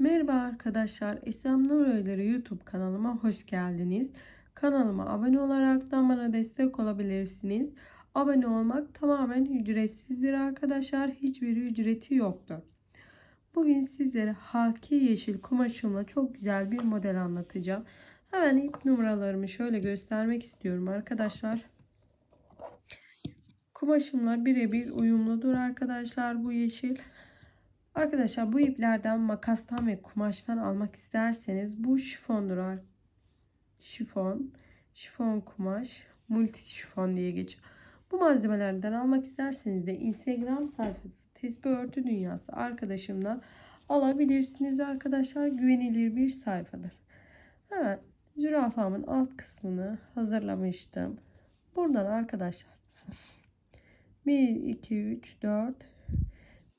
Merhaba arkadaşlar, Esem Nur Öyleri YouTube kanalıma hoş geldiniz. Kanalıma abone olarak da bana destek olabilirsiniz. Abone olmak tamamen ücretsizdir arkadaşlar. Hiçbir ücreti yoktur. Bugün sizlere haki yeşil kumaşımla çok güzel bir model anlatacağım. Hemen ip numaralarımı şöyle göstermek istiyorum arkadaşlar. Kumaşımla birebir uyumludur arkadaşlar bu yeşil. Arkadaşlar bu iplerden makastan ve kumaştan almak isterseniz bu şifondur. Şifon, şifon kumaş, multi şifon diye geçiyor. Bu malzemelerden almak isterseniz de Instagram sayfası Tesbih Örtü Dünyası arkadaşımdan alabilirsiniz arkadaşlar. Güvenilir bir sayfadır. Hemen zürafamın alt kısmını hazırlamıştım. Buradan arkadaşlar 1, 2, 3, 4,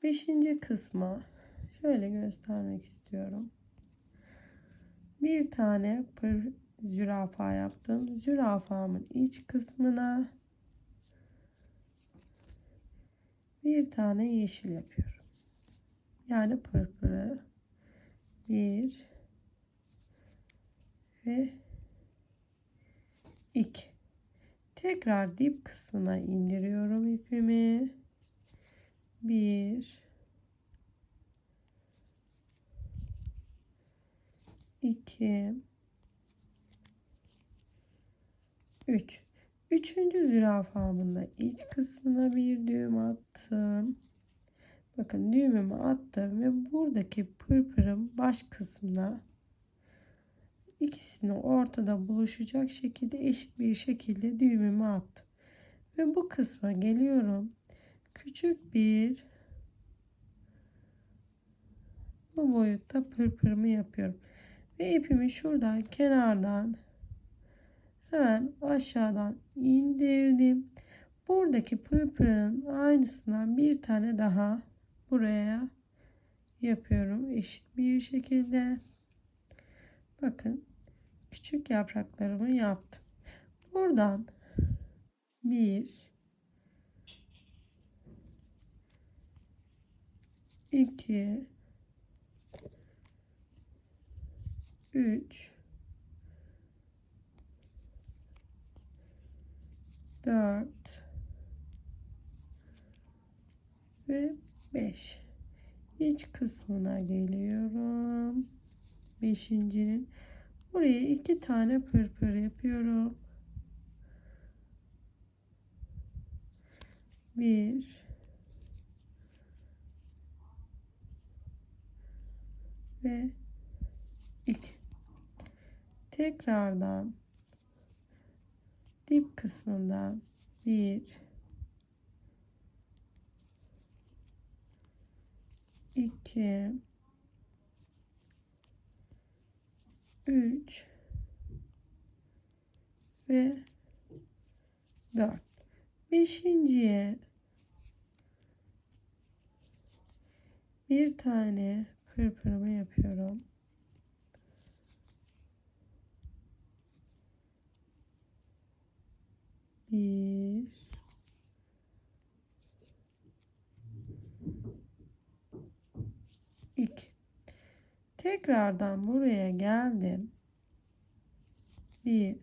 Beşinci kısma şöyle göstermek istiyorum. Bir tane pır zürafa yaptım. Zürafamın iç kısmına bir tane yeşil yapıyorum. Yani pırpırı bir ve iki. Tekrar dip kısmına indiriyorum ipimi. 1 2 3 Üçüncü zürafamın da iç kısmına bir düğüm attım. Bakın düğümümü attım ve buradaki pırpırın baş kısmına ikisini ortada buluşacak şekilde eşit bir şekilde düğümümü attım. Ve bu kısma geliyorum küçük bir bu boyutta pırpırımı yapıyorum. Ve ipimi şuradan kenardan hemen aşağıdan indirdim. Buradaki pırpırın aynısından bir tane daha buraya yapıyorum. Eşit bir şekilde. Bakın küçük yapraklarımı yaptım. Buradan bir 2 3 4 ve 5 iç kısmına geliyorum. Beşincinin. Buraya iki tane pırpır yapıyorum. Bir ve 2 tekrardan dip kısmından 1 2 3 ve 4 beşinciye bir tane pırpırımı yapıyorum. Bir. iki. Tekrardan buraya geldim. Bir.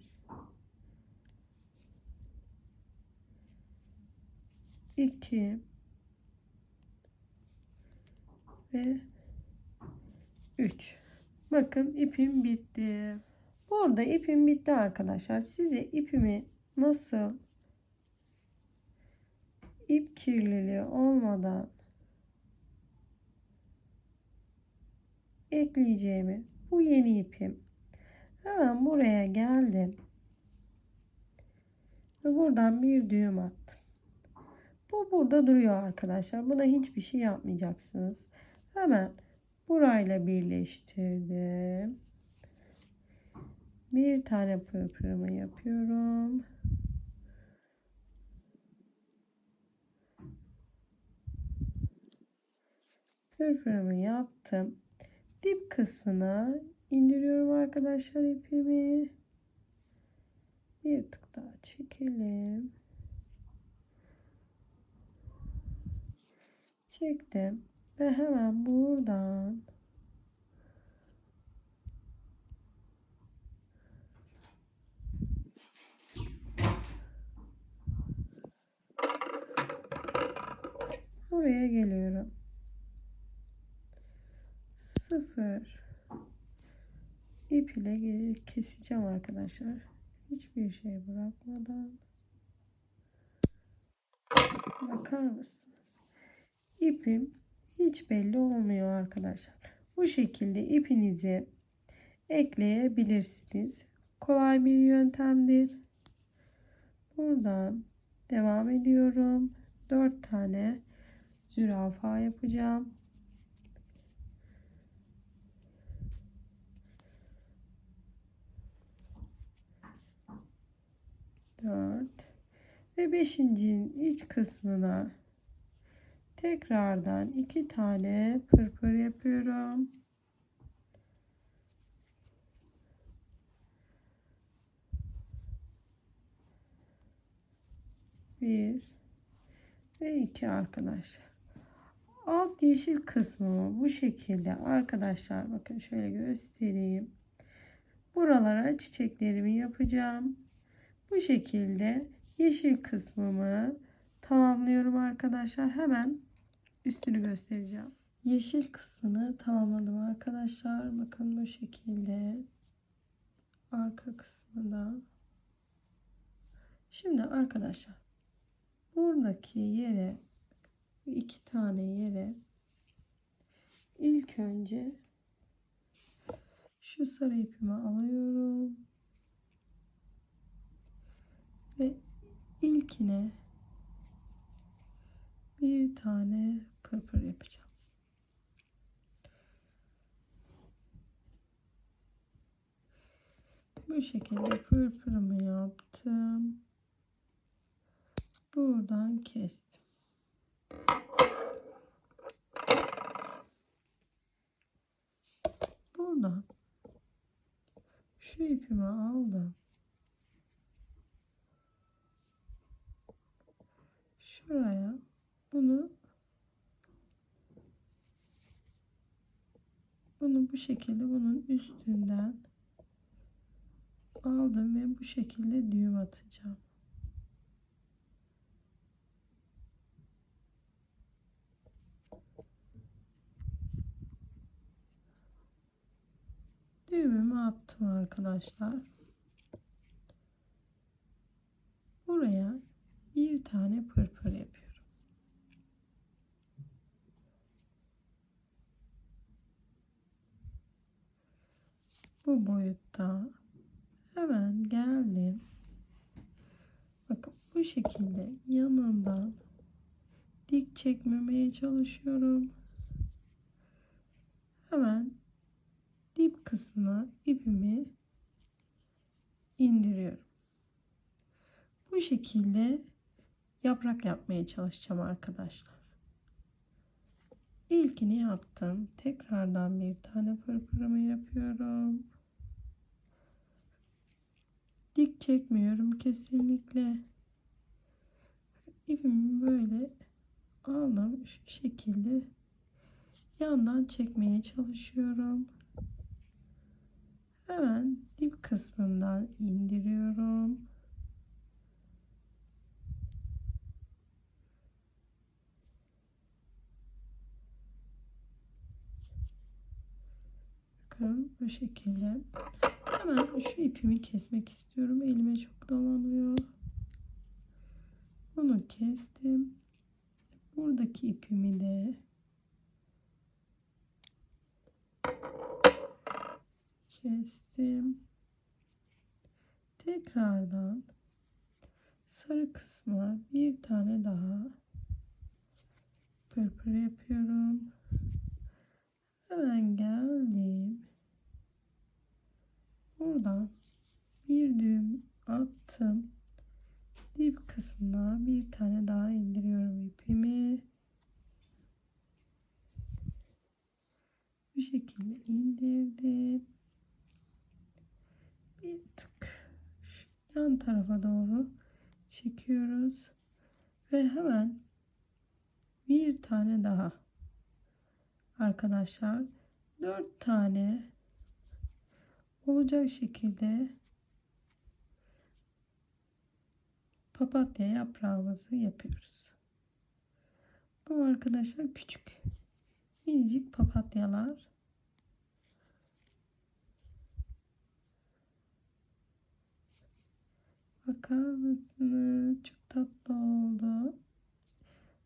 iki ve 3. Bakın ipim bitti. Burada ipim bitti arkadaşlar. Size ipimi nasıl ip kirliliği olmadan ekleyeceğimi bu yeni ipim. Hemen buraya geldim. Ve buradan bir düğüm attım. Bu burada duruyor arkadaşlar. Buna hiçbir şey yapmayacaksınız. Hemen burayla birleştirdim. Bir tane pırpırımı yapıyorum. Pırpırımı yaptım. Dip kısmına indiriyorum arkadaşlar ipimi. Bir tık daha çekelim. Çektim. Ve hemen buradan buraya geliyorum. 0 ip ile keseceğim arkadaşlar. Hiçbir şey bırakmadan. Bakar mısınız? İpim hiç belli olmuyor arkadaşlar. Bu şekilde ipinizi ekleyebilirsiniz. Kolay bir yöntemdir. Buradan devam ediyorum. 4 tane zürafa yapacağım. Dört ve beşincinin iç kısmına tekrardan iki tane pırpır yapıyorum. Bir ve iki arkadaşlar. Alt yeşil kısmı bu şekilde arkadaşlar bakın şöyle göstereyim. Buralara çiçeklerimi yapacağım. Bu şekilde yeşil kısmımı tamamlıyorum arkadaşlar. Hemen üstünü göstereceğim. Yeşil kısmını tamamladım arkadaşlar. Bakın bu şekilde arka kısmında. Şimdi arkadaşlar buradaki yere iki tane yere ilk önce şu sarı ipimi alıyorum ve ilkine bir tane pırpır yapacağım. Bu şekilde pırpırımı yaptım. Buradan kestim. Buradan şu ipimi aldım. Şuraya bunu bunu bu şekilde bunun üstünden aldım ve bu şekilde düğüm atacağım. Düğümümü attım arkadaşlar. Buraya bir tane pırpır yapıyorum. Bu boyutta hemen geldim. Bakın bu şekilde yanından dik çekmemeye çalışıyorum. Hemen dip kısmına ipimi indiriyorum. Bu şekilde yaprak yapmaya çalışacağım arkadaşlar. İlkini yaptım. Tekrardan bir tane pırpırımı yapıyorum. Çekmiyorum kesinlikle. İpimi böyle aldım şu şekilde yandan çekmeye çalışıyorum. Hemen dip kısmından indiriyorum. Bakın bu şekilde. Hemen şu ipimi kesmek istiyorum. Elime çok dolanıyor. Bunu kestim. Buradaki ipimi de kestim. Tekrardan sarı kısma bir tane daha pırpır yapıyorum. Hemen geldim. Buradan bir düğüm attım. Dip kısmına bir tane daha indiriyorum ipimi. Bu şekilde indirdim. Bir tık şu yan tarafa doğru çekiyoruz. Ve hemen bir tane daha arkadaşlar dört tane olacak şekilde papatya yaprağımızı yapıyoruz. Bu arkadaşlar küçük. Minicik papatyalar. Bakar mısınız? Çok tatlı oldu.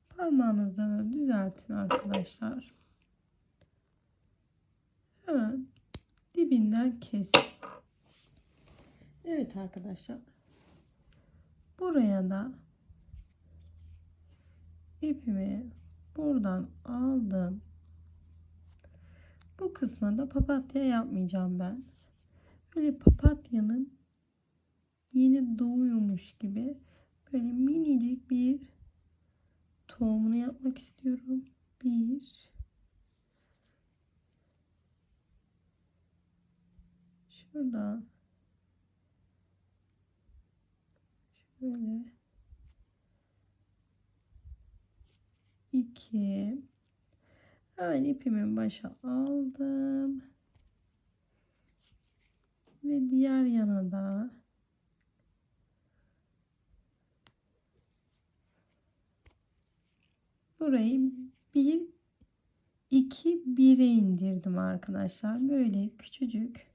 Parmağınızla da düzeltin arkadaşlar. Hemen dibinden kes. Evet arkadaşlar. Buraya da ipimi buradan aldım. Bu kısma da papatya yapmayacağım ben. Böyle papatyanın yeni doğuyormuş gibi böyle minicik bir tohumunu yapmak istiyorum. Bir. Şurada. Şöyle. İki. Hemen ipimin başa aldım. Ve diğer yana da burayı bir iki bire indirdim arkadaşlar. Böyle küçücük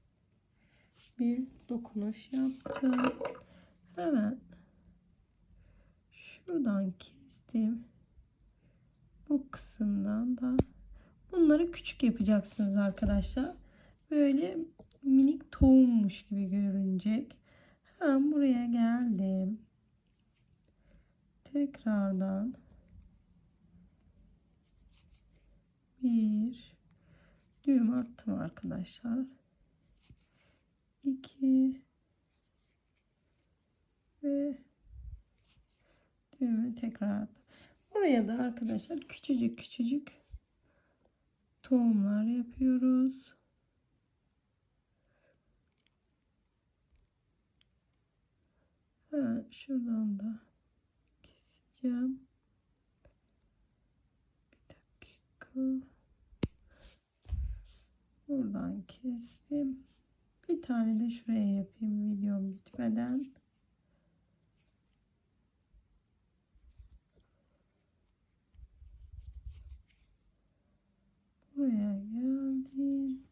bir dokunuş yaptım. Hemen şuradan kestim. Bu kısımdan da bunları küçük yapacaksınız arkadaşlar. Böyle minik tohummuş gibi görünecek. Hemen buraya geldim. Tekrardan bir düğüm attım arkadaşlar 2 ve düğümü tekrar attım. Buraya da arkadaşlar küçücük küçücük tohumlar yapıyoruz. Ha, şuradan da keseceğim. Bir Buradan kestim. Bir tane de şuraya yapayım videom bitmeden. Buraya geldim.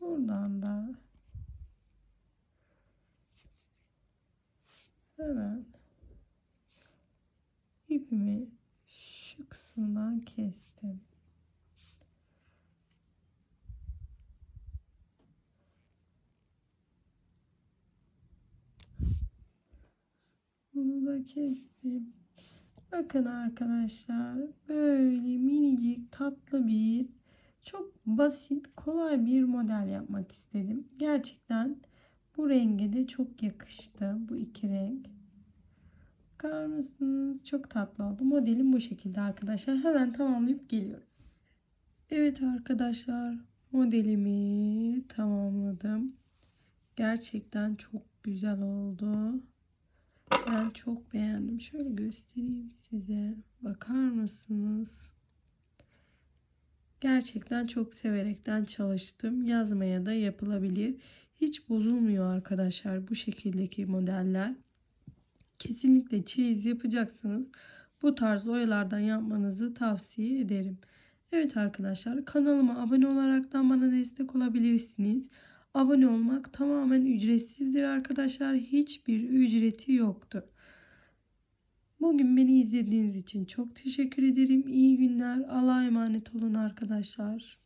Buradan da hemen ipimi şu kısımdan kestim. Bunu da kestim. Bakın arkadaşlar böyle minicik tatlı bir çok basit kolay bir model yapmak istedim. Gerçekten bu renge de çok yakıştı bu iki renk. Bakar mısınız? Çok tatlı oldu. Modelim bu şekilde arkadaşlar. Hemen tamamlayıp geliyorum. Evet arkadaşlar modelimi tamamladım. Gerçekten çok güzel oldu. Ben çok beğendim. Şöyle göstereyim size. Bakar mısınız? Gerçekten çok severekten çalıştım. Yazmaya da yapılabilir. Hiç bozulmuyor arkadaşlar bu şekildeki modeller. Kesinlikle çeyiz yapacaksanız bu tarz oyalardan yapmanızı tavsiye ederim. Evet arkadaşlar kanalıma abone olaraktan bana destek olabilirsiniz. Abone olmak tamamen ücretsizdir arkadaşlar. Hiçbir ücreti yoktur. Bugün beni izlediğiniz için çok teşekkür ederim. İyi günler. Allah'a emanet olun arkadaşlar.